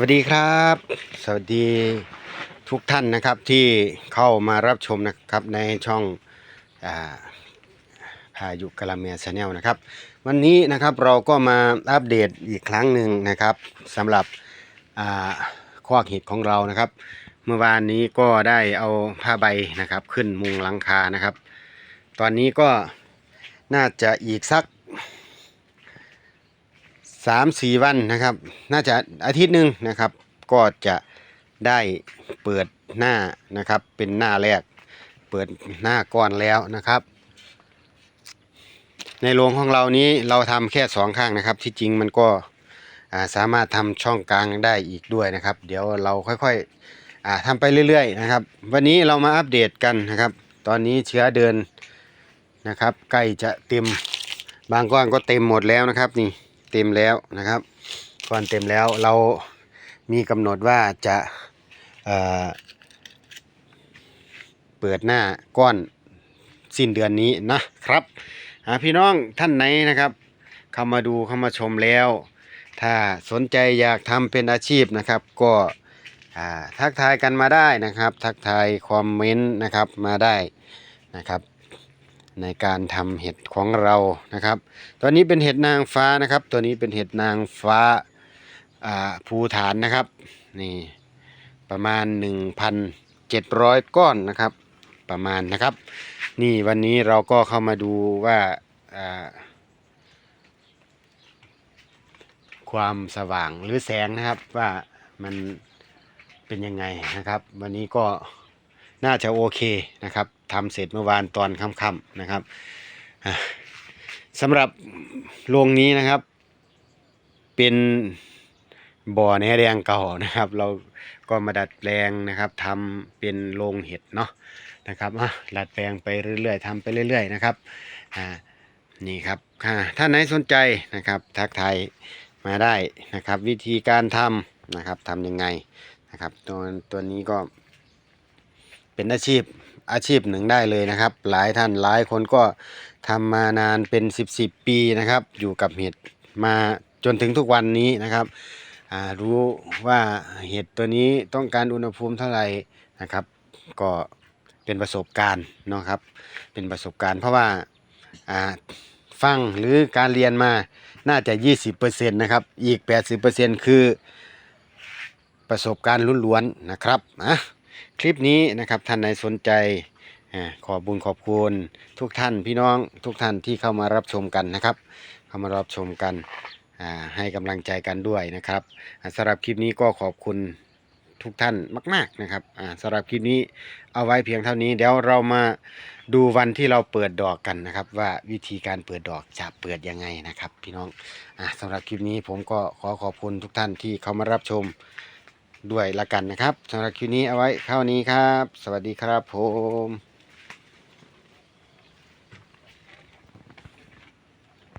วัสดีครับ สวัสดีทุกท่านนะครับที่เข้ามารับชมนะครับในช่องอพายุกะละเมียชาแนลนะครับ วันนี้นะครับเราก็มาอัปเดตอีกครั้งหนึ่งนะครับสำหรับอ่าคอกเห็ดของเรานะครับ เมื่อวานนี้ก็ได้เอาผ้าใบนะครับขึ้นมุงหลังคานะครับ ตอนนี้ก็น่าจะอีกสัก สามสี่วันนะครับ น่าจะอาทิตย์หนึ่งนะครับ ก็จะได้เปิดหน้านะครับ เป็นหน้าแรก เปิดหน้าก้อนแล้วนะครับ ในโรงของเรานี้เราทำแค่สองข้างนะครับ ที่จริงมันก็าสามารถทำช่องกลางได้อีกด้วยนะครับ เดี๋ยวเราค่อยๆอ่าทำไปเรื่อยๆนะครับ วันนี้เรามาอัปเดตกันนะครับ ตอนนี้เชื้อเดินนะครับ ใกล้จะเต็ม บางก้อนก็เต็มหมดแล้วนะครับนี่ ต็มแล้วนะครับก่อนเต็มแล้วเรามีกำหนดว่าจะเเปิดหน้าก้อนสิ้นเดือนนี้นะครับพี่น้องท่านไหนนะครับเข้ามาดูเข้ามาชมแล้ว ถ้าสนใจอยากทำเป็นอาชีพนะครับ ก็ทักทายกันมาได้นะครับ ทักทายคอมเมนต์นะครับมาได้นะครับ ในการทำเห็ดของเรานะครับตัวนี้เป็นเห็ดนางฟ้านะครับ ตัวนี้เป็นเห็ดนางฟ้าภูฐานนะครับนี่ประมาณ 1,700 ก้อนนะครับ ประมาณนะครับ นี่วันนี้เราก็เข้ามาดูว่าความสว่างหรือแสงนะครับว่ามันเป็นยังไงนะครับ วันนี้ก็ น่าจะโอเคนะครับทำเสร็จเมื่อวานตอนค่ำๆนะครับสำหรับโรงนี้นะครับ เป็นบ่อแหนแดงเก่านะครับ เราก็มาดัดแปลงนะครับทำเป็นโรงเห็ดเนาะนะครับอะดัดแปลงไปเรื่อยๆทำไปเรื่อย ๆ นะครับอ่านี่ครับค่ะถ้าไหนสนใจนะครับ ทักทายมาได้นะครับ วิธีการทำนะครับทำยังไงนะครับตัวตัวนี้ก็ เป็นอาชีพอาชีพหนึ่งได้เลยนะครับ หลายท่านหลายคนก็ทำมานานเป็น 10บสปีนะครับ อยู่กับเห็ดมาจนถึงทุกวันนี้นะครับอ่ารู้ว่าเห็ดตัวนี้ต้องการอุณหภูมิเท่าไหร่นะครับ ก็เป็นประสบการณ์เนาะครับ เป็นประสบการณ์ เพราะว่าอ่าฟังหรือการเรียนมาน่าจะ 20%นะครับ อีก 80%คือประสบการณ์ล้วนๆนะครับอะ คลิปนี้นะครับท่านไหนสนใจขอบุญขอบคุณทุกท่านพี่น้องทุกท่านที่เข้ามารับชมกันนะครับ เข้ามารับชมกันให้กำลังใจกันด้วยนะครับอ่าสำหรับคลิปนี้ก็ขอบคุณทุกท่านมาก ๆนะครับอ่าสำหรับคลิปนี้เอาไว้เพียงเท่านี้เดี๋ยวเรามาดูวันที่เราเปิดดอกกันนะครับ ว่าวิธีการเปิดดอกจะเปิดยังไงนะครับ พี่น้องอ่าสำหรับคลิปนี้ผมก็ขอขอบคุณทุกท่านที่เข้ามารับชม ด้วยละกันนะครับสำหรับคลิปนี้เอาไว้เท่านี้ครับ สวัสดีครับผม